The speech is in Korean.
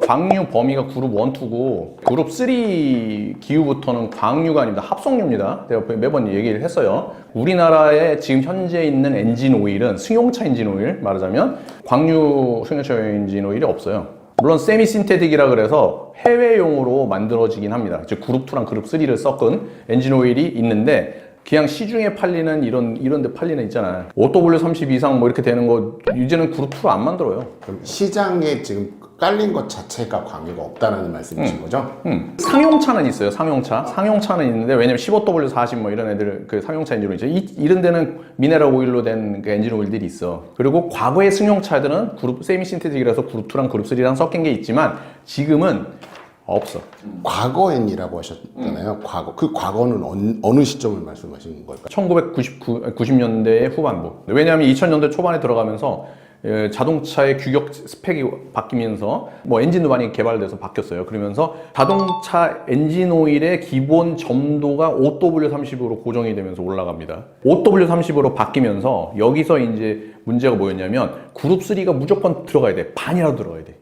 광류 범위가 그룹 1, 2고 그룹 3 기후부터는 광류가 아닙니다. 합성유입니다. 제가 매번 얘기를 했어요. 우리나라에 지금 현재 있는 엔진 오일은 승용차 엔진 오일 말하자면 광류 승용차 엔진 오일이 없어요. 물론 세미 신테틱이라 그래서 해외용으로 만들어지긴 합니다. 즉 그룹 2랑 그룹 3를 섞은 엔진 오일이 있는데 그냥 시중에 팔리는 이런 이런 데 팔리는 있잖아요. OW30 이상 뭐 이렇게 되는 거 이제는 그룹 2로 안 만들어요. 시장에 지금 깔린 것 자체가 광유가 없다는 말씀이신 거죠? 음, 상용차는 있어요. 상용차. 상용차는 있는데 왜냐면 15W40 뭐 이런 애들 그 상용차 엔진 오일이죠. 이, 이런 데는 미네랄 오일로 된 그 엔진 오일들이 있어. 그리고 과거의 승용차들은 그룹 세미 신테틱이라서 그룹 2랑 그룹 3랑 섞인 게 있지만 지금은 없어. 과거엔이라고 하셨잖아요. 과거. 그 과거는 어느, 어느 시점을 말씀하시는 걸까요? 1999, 90년대 후반부. 왜냐하면 2000년대 초반에 들어가면서 예, 자동차의 규격 스펙이 바뀌면서 뭐 엔진도 많이 개발돼서 바뀌었어요. 그러면서 자동차 엔진 오일의 기본 점도가 5W30으로 고정이 되면서 올라갑니다. 5W30으로 바뀌면서 여기서 이제 문제가 뭐였냐면 그룹 3가 무조건 들어가야 돼. 반이라도 들어가야 돼.